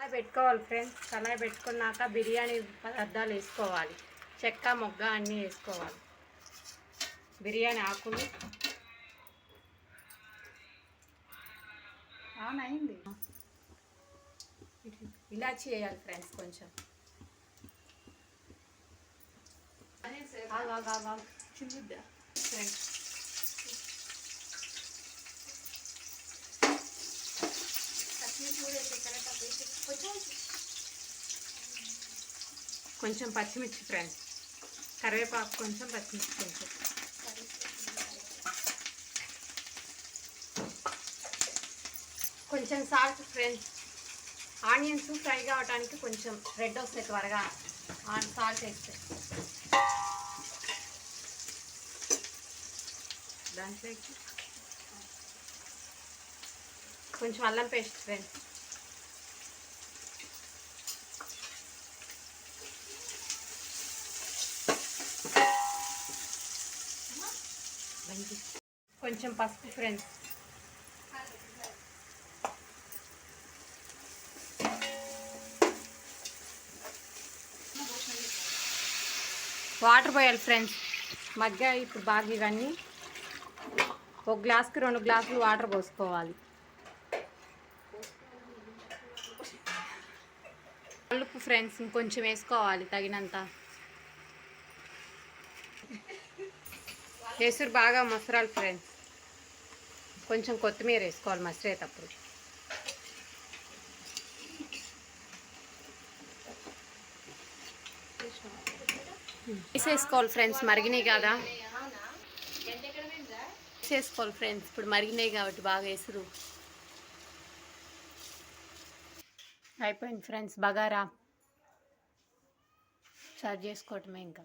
కళాయి పెట్టుకోవాలి ఫ్రెండ్స్ కళాయి పెట్టుకున్నాక బిర్యానీ పదార్థాలు వేసుకోవాలి. చెక్క మొగ్గ అన్నీ వేసుకోవాలి. బిర్యానీ ఆకులు. ఆన్ అయింది. ఇలాచి వేయాలి ఫ్రెండ్స్ కొంచెం. ఫ్రెండ్స్ కొంచెం పచ్చిమిర్చి ఫ్రెండ్స్. కరివేపాకు కొంచెం పచ్చిమిర్చి కొంచెం. కొంచెం సాల్ట్ ఫ్రెండ్స్ ఆనియన్స్ ఫ్రై కావడానికి కొంచెం రెడ్ వస్తాయి త్వరగా. సాల్ట్ వేస్తే. దాంట్లోకి కొంచెం అల్లం పేస్ట్ ఫ్రెండ్స్ కొంచెం పసుపు ఫ్రెండ్స్. వాటర్ పోయాలి ఫ్రెండ్స్. మగ్గ ఇప్పుడు బాగా ఇవన్నీ. ఒక గ్లాస్కి రెండు గ్లాసులు వాటర్ పోసుకోవాలి. కలుపు ఫ్రెండ్స్ ఇంకొంచెం వేసుకోవాలి తగినంత. ఎసురు బాగా మసరాలి ఫ్రెండ్స్ కొంచెం కొత్తిమీర వేసుకోవాలి మసిరేటప్పుడు వేసేసుకోవాలి ఫ్రెండ్స్ మరిగినాయి కదా. వేసేసుకోవాలి ఫ్రెండ్స్ ఇప్పుడు మరిగినాయి కాబట్టి బాగా ఎసురు అయిపోయింది ఫ్రెండ్స్ బగారా. సర్వ్ చేసుకోవటమే ఇంకా.